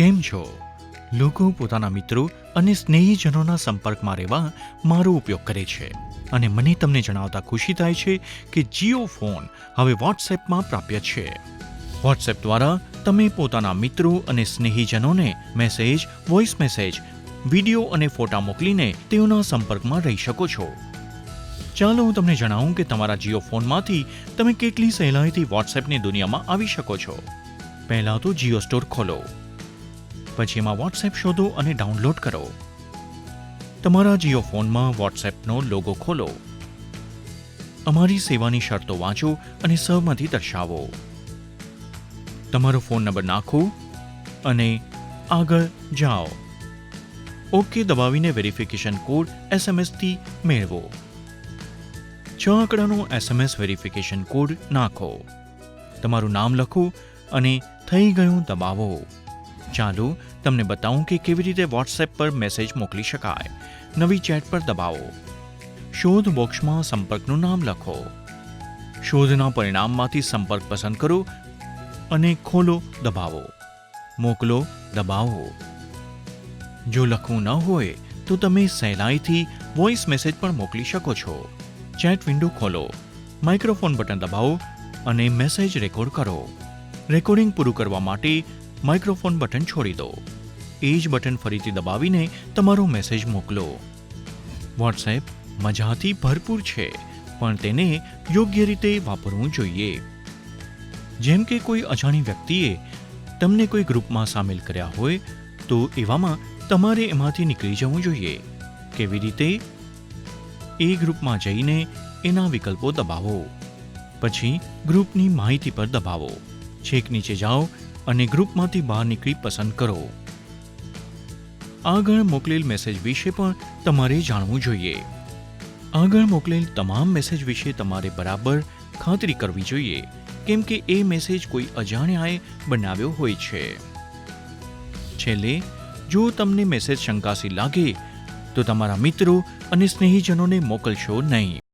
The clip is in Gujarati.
કેમ છો? લોકો પોતાના મિત્રો અને સ્નેહીજનોના સંપર્કમાં રહેવા મારો ઉપયોગ કરે છે અને મને તમને જણાવતા ખુશી થાય છે કે જીઓ ફોન હવે વોટ્સએપમાં પ્રાપ્ય છે. વોટ્સએપ દ્વારા તમે પોતાના મિત્રો અને સ્નેહીજનોને મેસેજ, વોઇસ મેસેજ, વીડિયો અને ફોટા મોકલીને તેઓના સંપર્કમાં રહી શકો છો. ચાલો હું તમને જણાવું કે તમારા જીઓ ફોનમાંથી તમે કેટલી સહેલાઈથી વોટ્સએપની દુનિયામાં આવી શકો છો. પહેલાં તો જીઓ સ્ટોર ખોલો. પછી એમાં વોટ્સએપ શોધો અને ડાઉનલોડ કરો. તમારા જીઓ ફોનમાં વોટ્સએપનો લોગો ખોલો. અમારી સેવાની શરતો વાંચો અને સહમતિ દર્શાવો. તમારો ફોન નંબર નાખો અને આગળ જાઓ. ઓકે દબાવીને વેરિફિકેશન કોડ એસએમએસથી મેળવો. છ આંકડાનો એસએમએસ વેરિફિકેશન કોડ નાખો. તમારું નામ લખો અને થઈ ગયું દબાવો. ચાલો તમને બતાવું કે કેવી રીતે વોટ્સએપ પર મેસેજ મોકલી શકાય. નવી ચેટ પર દબાવો. શોધ બોક્સમાં સંપર્કનું નામ લખો. શોધના પરિણામમાંથી સંપર્ક પસંદ કરો અને ખોલો દબાવો. મોકલો, દબાવો. જો લખવું ન હોય, તો તમે સહેલાઈથી વોઇસ મેસેજ પણ મોકલી શકો છો. ચેટ વિન્ડો ખોલો. માઇક્રોફોન બટન દબાવો અને મેસેજ રેકોર્ડ કરો. રેકોર્ડિંગ પૂરું કરવા માટે માઇક્રોફોન બટન છોડી દો. એ જ બટન ફરીથી દબાવીને તમારો મેસેજ મોકલો. વોટ્સએપ મજાથી ભરપૂર છે, પણ તેને યોગ્ય રીતે વાપરવું જોઈએ. જેમ કે કોઈ અજાણી વ્યક્તિએ તમને કોઈ ગ્રુપમાં સામેલ કર્યા હોય, તો એવામાં તમારે એમાંથી નીકળી જવું જોઈએ. કેવી રીતે? એ ગ્રુપમાં જઈને એના વિકલ્પો દબાવો. પછી ગ્રુપની માહિતી પર દબાવો. છેક નીચે જાઓ અને ગ્રુપમાંથી બહાર નીકળી પસંદ કરો. આગળ મોકલેલ મેસેજ વિશે પણ તમારે જાણવું જોઈએ. આગળ મોકલેલ તમામ મેસેજ વિશે તમારે બરાબર ખાતરી કરવી જોઈએ, કેમ કે એ મેસેજ કોઈ અજાણ્યાએ બનાવ્યો હોય છે. છેલ્લે, જો તમને મેસેજ શંકાશી લાગે, તો તમારા મિત્રો અને સ્નેહીજનોને મોકલશો નહીં.